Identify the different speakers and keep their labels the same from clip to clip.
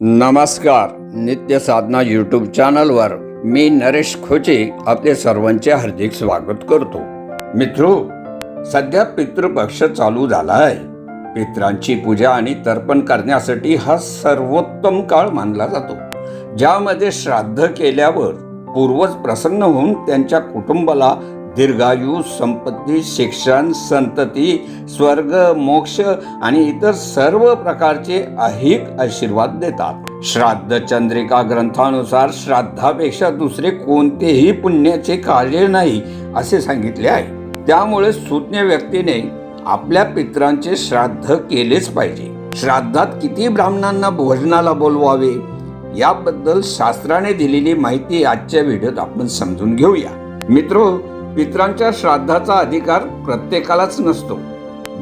Speaker 1: नमस्कार. नित्य साधना यूट्यूब चॅनलवर मी नरेश खोचे आपले सर्वांचे हार्दिक स्वागत करतो. मित्रो सध्या पितृपक्ष चालू झाला आहे पित्रांची पूजा आणि तर्पण करण्यासाठी हा सर्वोत्तम काळ मानला जातो. ज्यामध्ये श्राद्ध केल्यावर पूर्वज प्रसन्न होऊन त्यांच्या कुटुंबाला दीर्घायू संपत्ती शिक्षण संतती स्वर्ग मोक्ष आणि इतर सर्व प्रकारचे अहिक आशीर्वाद देतात. श्राद्ध चंद्रिका ग्रंथानुसार श्राद्धापेक्षा दुसरे कोणतेही पुण्याचे कार्य नाही असे सांगितले आहे. त्यामुळे सुज्ञ व्यक्तीने आपल्या पित्रांचे श्राद्ध केलेच पाहिजे. श्राद्धात किती ब्राह्मणांना भोजनाला बोलवावे याबद्दल शास्त्राने दिलेली माहिती आजच्या व्हिडिओत आपण समजून घेऊया. मित्रो पित्रांच्या श्राद्धाचा अधिकार प्रत्येकालाच नसतो.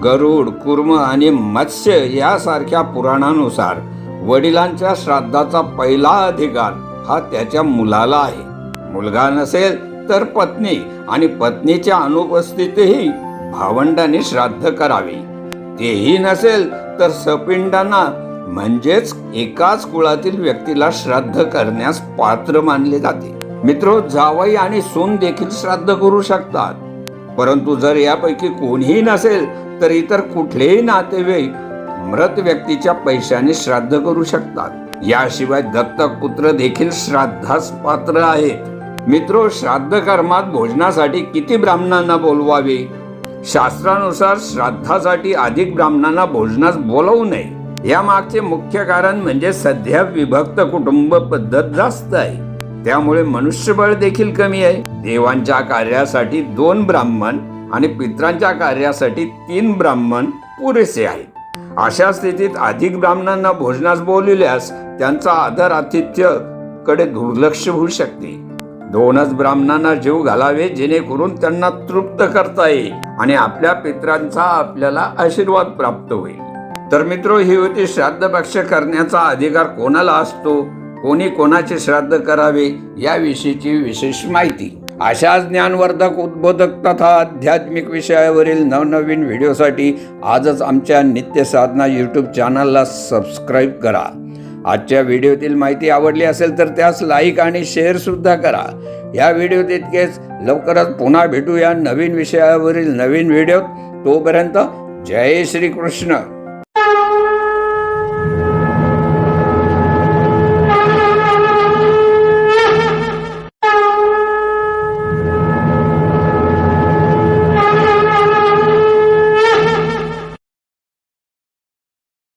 Speaker 1: गरुड कुर्म आणि मत्स्य यासारख्या पुराणानुसार वडिलांच्या श्राद्धाचा पहिला अधिकार हा त्याच्या मुलाला आहे. मुलगा नसेल तर पत्नी आणि पत्नीच्या अनुपस्थितीतही भावंडाने श्राद्ध करावे. तेही नसेल तर सपिंडांना म्हणजेच एकाच कुळातील व्यक्तीला श्राद्ध करण्यास पात्र मानले जाते. मित्र जावई आणि सून देखील श्राद्ध करू शकतात. परंतु जर यापैकी कोणीही नसेल तर इतर कुठलेही नातेवाईक मृत व्यक्तीच्या पैशाने श्राद्ध करू शकतात. याशिवाय दत्तक पुत्र देखील श्राद्धास पात्र आहेत. मित्रो श्राद्ध कर्मात भोजनासाठी किती ब्राह्मणांना बोलवावे? शास्त्रानुसार श्राद्धासाठी अधिक ब्राह्मणांना भोजनास बोलवू नये. या मागचे मुख्य कारण म्हणजे सध्या विभक्त कुटुंब पद्धत जास्त आहे. त्यामुळे मनुष्यबळ देखील कमी आहे. देवांच्या कार्यासाठी दोन ब्राह्मण आणि पित्रांच्या कार्यासाठी तीन ब्राह्मण पुरेसे आहेत. अशा स्थितीत अधिक ब्राह्मणांना भोजनास बोलविल्यास त्यांचा आदर आतिथ्यकडे दुर्लक्ष होऊ शकते. दोनच ब्राह्मणांना जीव घालावे जेणेकरून त्यांना तृप्त करता येईल आणि आपल्या पित्रांचा आपल्याला आशीर्वाद प्राप्त होईल. तर मित्र ही होती श्राद्ध पक्ष करण्याचा अधिकार कोणाला असतो? कोणी कोणाचे श्राद्ध करावे याविषयीची विशेष माहिती. अशा ज्ञानवर्धक उद्बोधक तथा आध्यात्मिक विषयावरील नवनवीन व्हिडिओसाठी आजच आमच्या नित्य साधना यूट्यूब चॅनलला सबस्क्राईब करा. आजच्या व्हिडिओतील माहिती आवडली असेल तर त्यास लाईक आणि शेअर सुद्धा करा. या व्हिडिओत इतकेच. लवकरच पुन्हा भेटूया नवीन विषयावरील नवीन व्हिडिओत. तोपर्यंत जय श्री कृष्ण